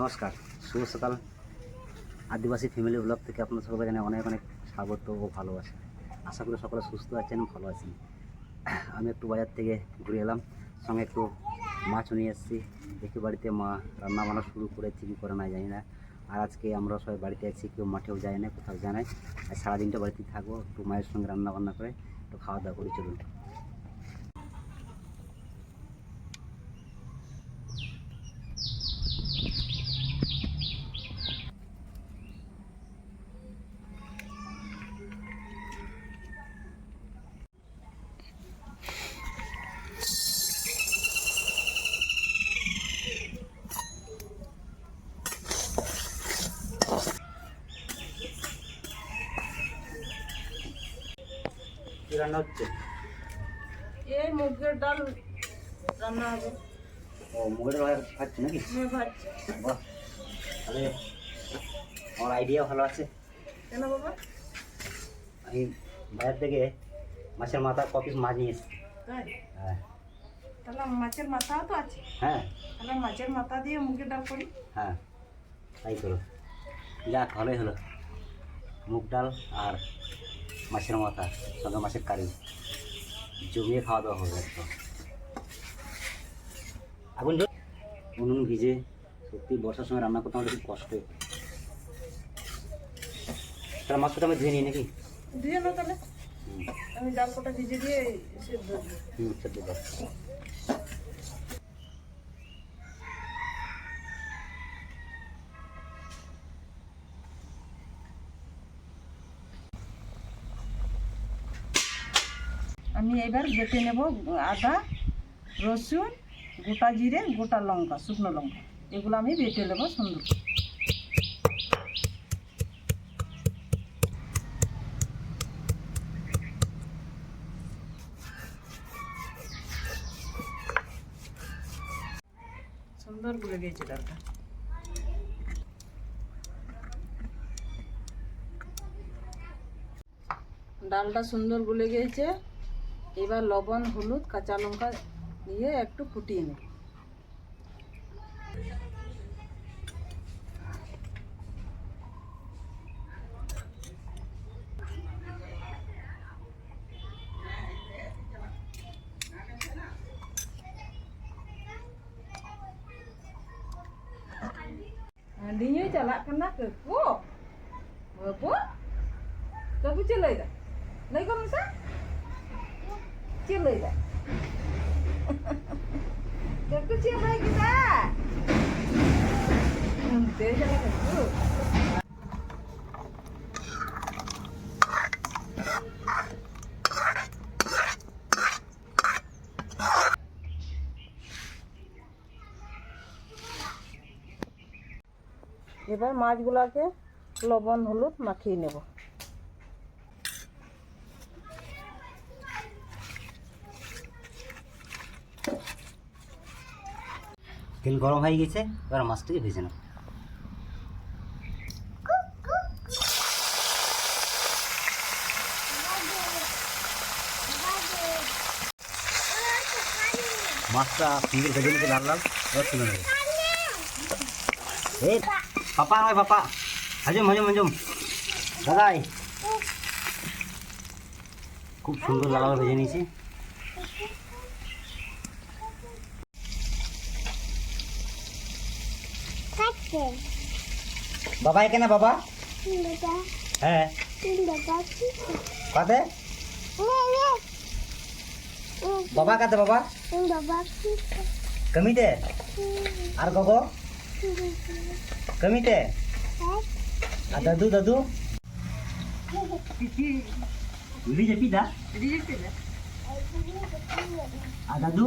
নমস্কার, শুভ সকাল। আদিবাসী family blog থেকে আপনার সকলকে জানাই অনেক অনেক স্বাগত ও ভালোবাসা। আশা করি সকলে সুস্থ আছেন, ভালো আছেন। আমি একটু বাজার থেকে ঘুরে এলাম, সঙ্গে একটু মাছ নিয়ে এসেছি। দেখি বাড়িতে মা রান্না বান্না শুরু করেছি কী করে না জানি না। আর আজকে আমরা সবাই বাড়িতে আছি, কেউ মাঠেও যায় না, কোথাও যায় না। আর সারাদিনটা বাড়িতেই থাকব, একটু মায়ের সঙ্গে রান্না বান্না করে, একটু খাওয়া দাওয়া করে, চলুন। কী রান্না হচ্ছে? এই মুগের ডাল রান্না হবে। ও মুগের ভাত খাচ্ছি নাকি? মেয়ে ভাজছে বাহ তাহলে আমার আইডিয়া ভালো আছে। কেন বাবা? আমি বাজার থেকে মাছের মাথা ক পিস মাছ নিয়ে এসেছি। হ্যাঁ। তাহলে মাছের মাথাও তো আছে। হ্যাঁ। তাহলে মাছের মাথা দিয়ে মুগের ডাল করি। হ্যাঁ তাই করো। যাক ভালোই হলো। মুগ ডাল আর মাছের মাথা সঙ্গে মাছের কারি। জমিয়ে খাওয়া দাওয়া হবে একদম। আগুন ধর উনুন ভিজে সত্যি বর্ষার সময় রান্না করতে আমাদের খুব কষ্ট। তাহলে মাছটা আমি ধুয়ে নিই নাকি? ধুয়ে না তাহলে। আমি ডাল কোটা ভিজে দিয়ে সেদ্ধ হুম সেদ্ধ আমি এবার বেটে নেব আদা, রসুন, গোটা জিরে, গোটা লঙ্কা, শুকনো লঙ্কা। এগুলো আমি বেটে নেব সুন্দর সুন্দর গুলে গিয়েছে ডালটা। ডালটা সুন্দর গুলে গিয়েছে এবার লবণ হলুদ কাঁচা লঙ্কা দিয়ে একটু ফুটিয়ে নেব Mandinya jalak kena ke ku. Apa? Kamu celai dah. Lagi kau kita. Nanti jalak ke ku. এবার মাছগুলোকে লবণ হলুদ মাখিয়ে নেব তেল গরম হয়ে গেছে, এবার মাছটাকে ভেজে নাও মাছটা সুন্দর ভেজে নিতে লাল লাল, এবার তুলে নেবে। এই, পাপা হয় পাপা। হাজম হাজম হাজম। দাদাই। খুব সুন্দর লাল ভেজে নিয়েছি। বাবা এখানে বাবা? হ্যাঁ। কাতে বাবা কাতে বাবা কমিতে? আর গগো? কমিতে? আর দাদু দাদু? উলি যে পিদা আর দাদু?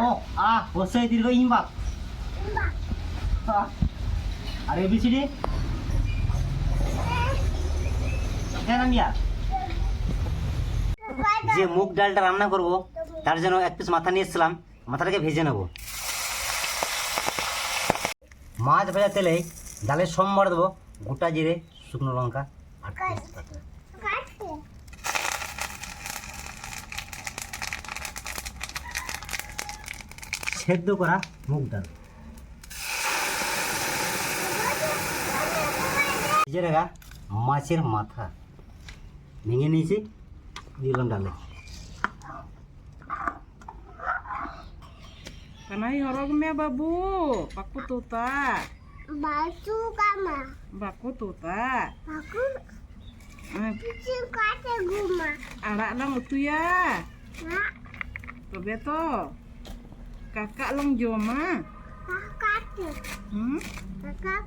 ও, আ দীর্ঘ আর এবিসিডি যে মুগ ডালটা রান্না করব, তার জন্য এক পিস মাথা নিয়ে এসেছিলাম, মাথাটাকে ভেজে নেব। মাছ ভেজা তেলে ডালের সোমবার দেবো, গোটা জিরে, শুকনো লঙ্কা আর সেদ্ধ করা মুগ ডাল ভেজে রাখা মাছের মাথা ভেঙে নিয়েছি দিলাম ডালে Kanai horog me babu, paku tuta, Batu kama. baku tuta. Aku Eh, suka guma. arak lang utu ya. Nak Tobe to. kakak long joma? Kakak hmm? kakak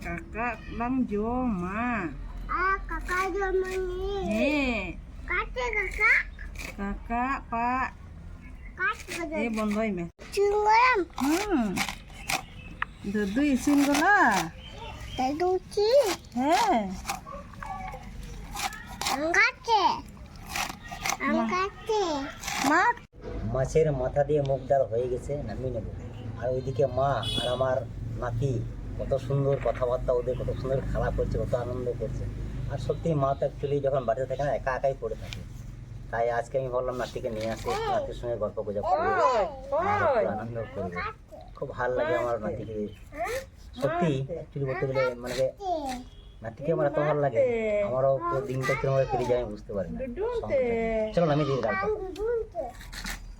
kakak long joma. Ah kakak joma nih. Kakak kakak. Kakak pak. Kakak. Eh bondoi me cinggolam hmm. Dudu singgola dudu ci. Eh angkat angkat mak. মাছের মাথা দিয়ে মুগ ডাল হয়ে গেছে নামিয়ে নেব। আর ওইদিকে মা আর আমার নাতি কত সুন্দর কথাবার্তা ওদের কত সুন্দর খেলা করছে কত আনন্দ করছে। আর সত্যি মা তো অ্যাকচুয়ালি যখন বাড়িতে থাকে না একা একাই পড়ে থাকে। তাই আজকে আমি ভাবলাম নাতিকে নিয়ে আসি নাতির সঙ্গে গল্প গুজব করব আনন্দ করব। খুব ভালো লাগে আমার নাতিকে। সত্যি অ্যাকচুয়ালি বলতে গেলে মানে নাতিকে আমার এত ভালো লাগে আমারও পুরো দিনটা কীরকম কেটে যায় আমি বুঝতে পারি না। চলো আমি দিয়ে গল্প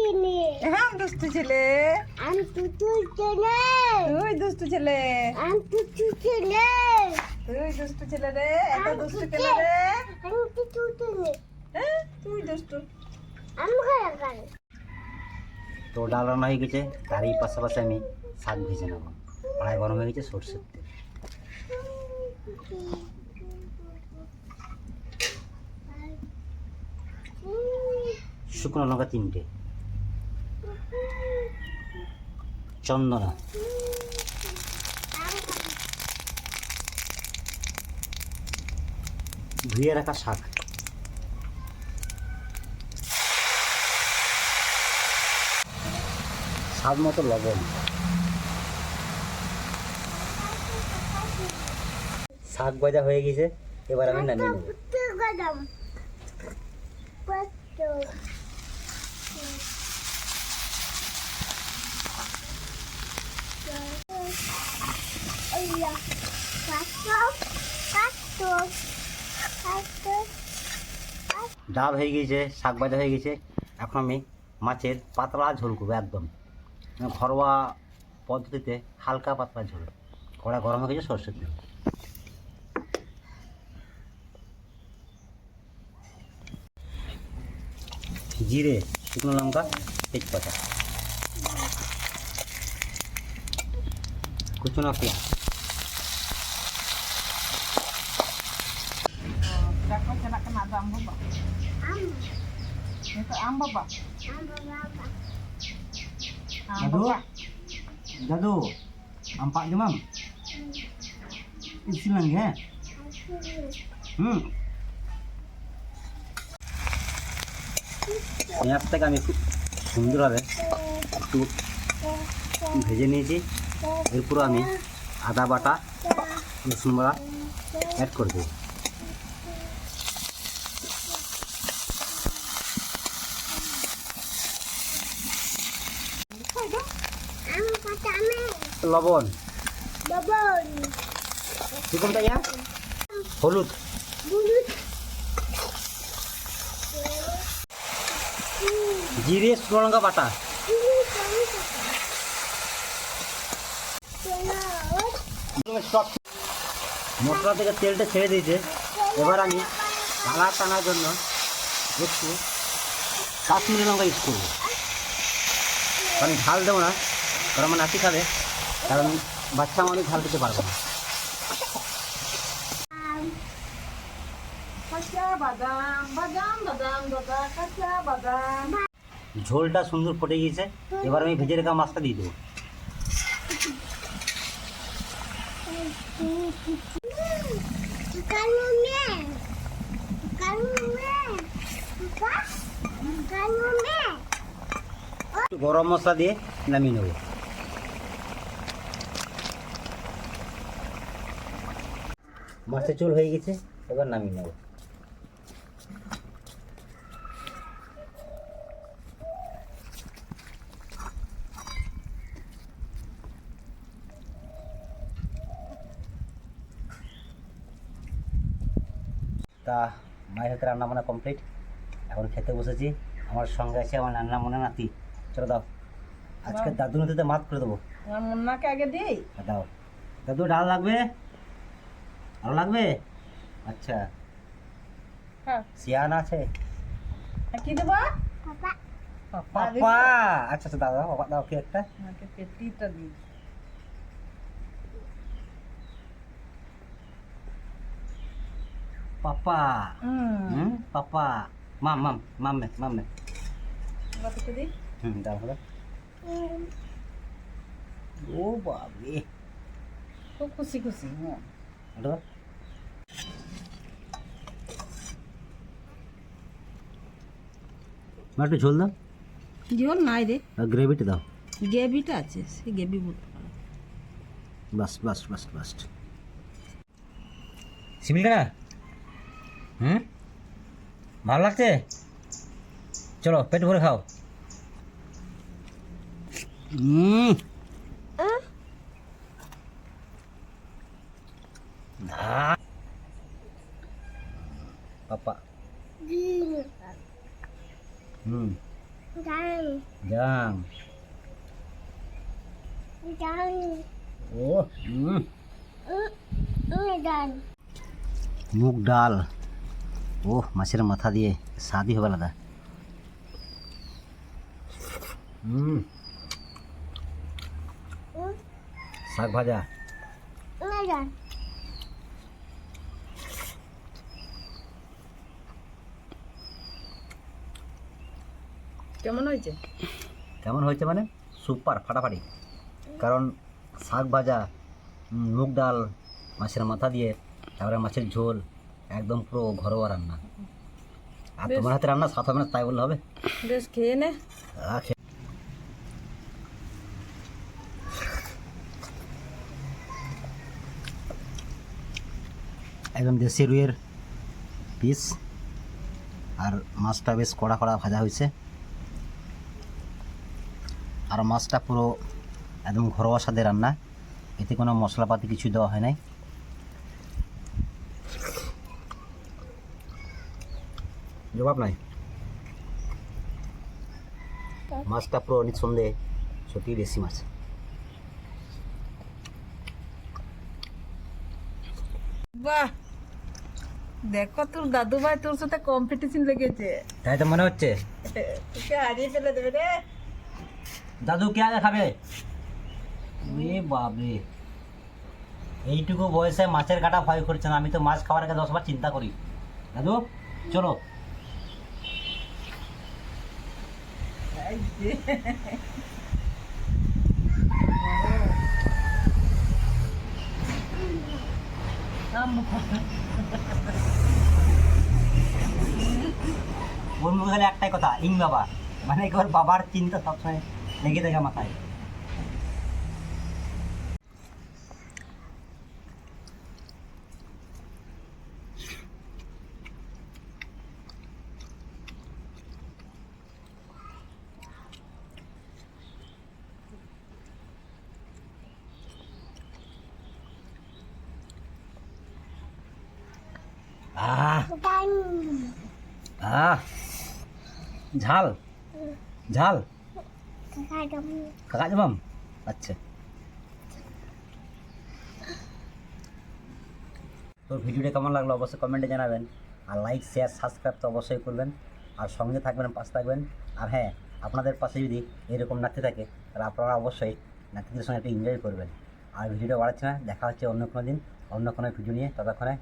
হ্যাঁ দুষ্টু ছেলে। আম টুটি চেনে তুই দুষ্টু ছেলে। আম টুটি চেনে তুই দুষ্টু ছেলে রে এত দুষ্টু কেন রে। আম টুটি চেনে হ্যাঁ তুই দুষ্টু। আম খায় খায় তো ডাল রান্না হয়ে গেছে তারই পাশাপাশি আমি শাক ভেজে নেব। কড়াই গরম হয়ে গেছে সর্ষের তেল। শুকনো লঙ্কা তিনটে। চন্দনা। ধুয়ে রাখা শাক। স্বাদ মতো লবণ। শাক ভাজা হয়ে গেছে, এবার আমি নামিয়ে নেব। ডাল হয়ে গেছে, শাক ভাজা হয়ে গেছে। এখন আমি মাছের পাতলা ঝোল করব একদম। ঘরোয়া পদ্ধতিতে হালকা পাতলা ঝোল। কড়া গরম হয়ে গেছে, সরষের তেল। জিরে, শুকনো লঙ্কা, তেজপাতা। কুচুনা পেঁয়াজ। Kena kena ada ambo ba? Am, Itu ambo ba? am baba. Ambo ba? দাদু আমpak jemam isi lagi ya হুম পেঁয়াজটাকে আমি খুব সুন্দরভাবে একটু ভেজে নিয়েছি এরপর আমি আদা বাটা রসুন বাটা অ্যাড করে দেবো লবণ। ইয়া? হলুদ। জিরে শুকনো লঙ্কা বাটা. মশলা থেকে তেলটা ছেড়ে দিয়েছে। এবার আমি কালার টানার জন্য একটু কাশ্মীরি লঙ্কা ইউজ করব। কারণ ঝাল দেবো না কারণ আমার নাতি খাবে। কারণ বাচ্চা মানুষ ঝাল দিতে পারবে না। ঝোলটা সুন্দর ফুটে গিয়েছে। এবার আমি ভেজে রাখা মাছটা দিয়ে দেবো। গরম মশলা দিয়ে নামিয়ে নেব। মাছের ঝোল হয়ে গেছে এবার নামিয়ে নেব। তা মায়ের হাতে রান্না বান্না কমপ্লিট এখন খেতে বসেছি। আমার সঙ্গে আছে আমার রান্না মনে নাতি। চলো দাও। আজকে দাদু নদীতে মাছ করে দেবো। আমার মুন্নাকে আগে দিই? হ্যাঁ, দাও। দাদু ডাল লাগবে? আরও লাগবে? আচ্ছা। হ্যাঁ। সিয়ান আছে? আর কি দেবো? পাপা। পাপা। পাপা আচ্ছা আচ্ছা দাদা বাবা দাও কি একটা? আমাকে পেটিটা দিই পাপা। হুম। হুম? পাপা। মাম মাম মামে মামে। বাতাকে দিই? হুম দাও হলো ও বাবরে খুব খুশি খুশি হ্যাঁ। এটা দাও। একটু ঝোল দাও। ঝোল নাই রে। গ্রেভিটা দাও। গ্রেভিটা আছে সে গ্রেভি বলতে বাস বাস বাস বাস। শিমিল হুম? ভালো লাগছে? চলো পেট ভরে খাও। হুম পাপা দিন হুম গান জাম গান ও মুগ ডাল। ও মাছের মাথা দিয়ে স্বাদই হবে আলাদা। হুম শাক ভাজা। কেমন হয়েছে? কেমন হয়েছে মানে? সুপার ফাটাফাটি। কারণ শাক ভাজা মুগ ডাল মাছের মাথা দিয়ে তারপরে মাছের ঝোল একদম পুরো ঘরোয়া রান্না। আর তোমার হাতে রান্না সাত হবে না তাই বললে হবে? বেশ খেয়ে নে। একদম দেশি রুইয়ের পিস আর মাছটা বেশ কড়া কড়া ভাজা হয়েছে। আর মাছটা পুরো একদম ঘরোয়া স্বাদে রান্না। এতে কোনো মশলাপাতি কিছু দেওয়া হয় নাই। জবাব নাই? মাছটা পুরো নিঃসন্দেহে সত্যি দেশি মাছ। বাহ! দেখো তোর দাদু ভাই তোর সাথে কম্পিটিশন লেগেছে। তাই তো মনে হচ্ছে? তোকে হারিয়ে ফেলে দেবে রে। দাদু কে খাবে? এইটুকু বয়সে মাছের কাটা ভয় করছে না, আমি তো মাছ খাওয়ার আগে দশবার চিন্তা করি। দাদু, চলো। একটাই কথা, ইং বাবা। মানে বাবার চিন্তা সবসময় লেগে থাকে মাথায়। ঝাল? ঝাল? কাকা জমাম? আচ্ছা। তো ভিডিওটা কেমন লাগল অবশ্যই কমেন্টে জানাবেন। আর লাইক শেয়ার সাবস্ক্রাইব তো অবশ্যই করবেন। আর সঙ্গে থাকবেন, পাশে থাকবেন। আর হ্যাঁ আপনাদের পাশে যদি এরকম নাতি থাকে, তাহলে আপনারা অবশ্যই নাতিদের সঙ্গে একটু এনজয় করবেন। আর ভিডিওটা বাড়াচ্ছে না, দেখা হচ্ছে অন্য কোনো দিন, অন্য কোনো ভিডিও নিয়ে, ততক্ষণে